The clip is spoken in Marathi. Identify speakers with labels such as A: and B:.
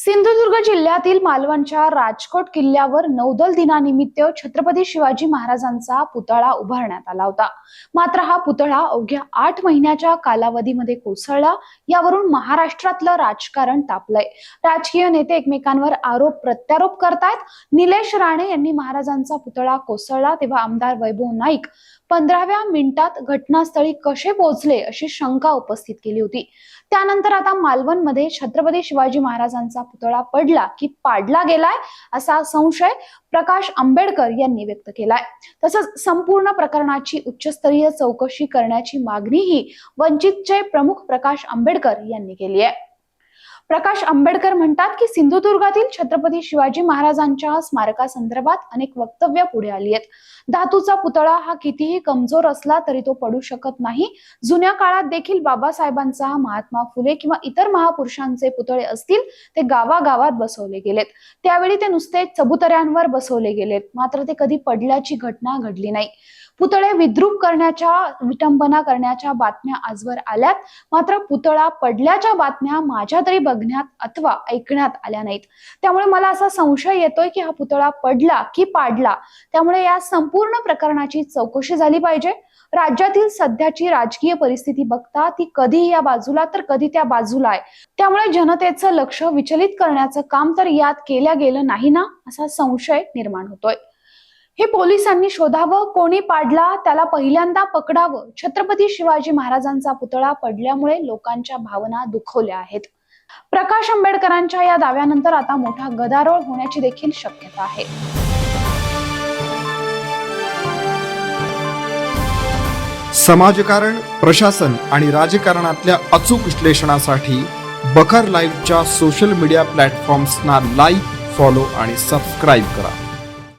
A: सिंधुदुर्ग जिल्ह्यातील मालवणच्या राजकोट किल्ल्यावर नौदल दिनानिमित्त छत्रपती शिवाजी महाराजांचा पुतळा उभारण्यात आला होता. मात्र हा पुतळा अवघ्या आठ महिन्याच्या कालावधीमध्ये कोसळला. यावरून महाराष्ट्रातलं राजकारण तापलंय. राजकीय नेते एकमेकांवर आरोप प्रत्यारोप करतायत. निलेश राणे यांनी महाराजांचा पुतळा कोसळला तेव्हा आमदार वैभव नाईक पंधराव्या मिनिटात घटनास्थळी कसे पोहोचले अशी शंका उपस्थित केली होती. त्यानंतर आता मालवणमध्ये छत्रपती शिवाजी महाराजांचा पुतळा पडला की पाडला गेलाय असा संशय प्रकाश आंबेडकर यांनी व्यक्त केलाय. तसंच संपूर्ण प्रकरणाची उच्चस्तरीय चौकशी करण्याची मागणीही वंचितचे प्रमुख प्रकाश आंबेडकर यांनी केली आहे. प्रकाश आंबेडकर म्हणतात की सिंधुदुर्गातील छत्रपती शिवाजी महाराजांच्या स्मारकासंदर्भात अनेक वक्तव्य पुढे आली आहेत. धातूचा पुतळा हा कितीही कमजोर असला तरी तो पडू शकत नाही. जुन्या काळात देखील बाबासाहेबांचा महात्मा फुले किंवा इतर महापुरुषांचे पुतळे असतील ते गावागावात बसवले गेलेत. त्यावेळी ते नुसते चबुतऱ्यांवर बसवले गेलेत. मात्र ते कधी पडल्याची घटना घडली नाही. पुतळे विद्रूप करण्याच्या विटंबना करण्याच्या बातम्या आजवर आल्यात. मात्र पुतळा पडल्याच्या बातम्या माझ्या तरी बघण्यात अथवा ऐकण्यात आल्या नाहीत. त्यामुळे मला असा संशय येतोय की हा पुतळा पडला की पाडला? त्यामुळे या संपूर्ण प्रकरणाची चौकशी झाली पाहिजे. राज्यातील सध्याची राजकीय परिस्थिती बघता ती कधी या बाजूला तर कधी त्या बाजूला आहे. त्यामुळे जनतेचं लक्ष विचलित करण्याचं काम तर यात केल्या गेलं नाही ना? असा संशय निर्माण होतोय. हे पोलिसांनी शोधावं कोणी पाडला त्याला पहिल्यांदा पकडावं छत्रपती शिवाजी महाराजांचा पुतळा पडल्यामुळे लोकांच्या भावना दुखवल्या आहेत. प्रकाश आंबेडकरांच्या या दाव्यानंतर आता मोठा गदारोळ होण्याची देखील शक्यता आहे.
B: समाजकारण प्रशासन आणि राजकारणातल्या अचूक विश्लेषणासाठी बखर लाईव्हच्या सोशल मीडिया प्लॅटफॉर्म्सना लाईक फॉलो आणि सबस्क्राईब करा.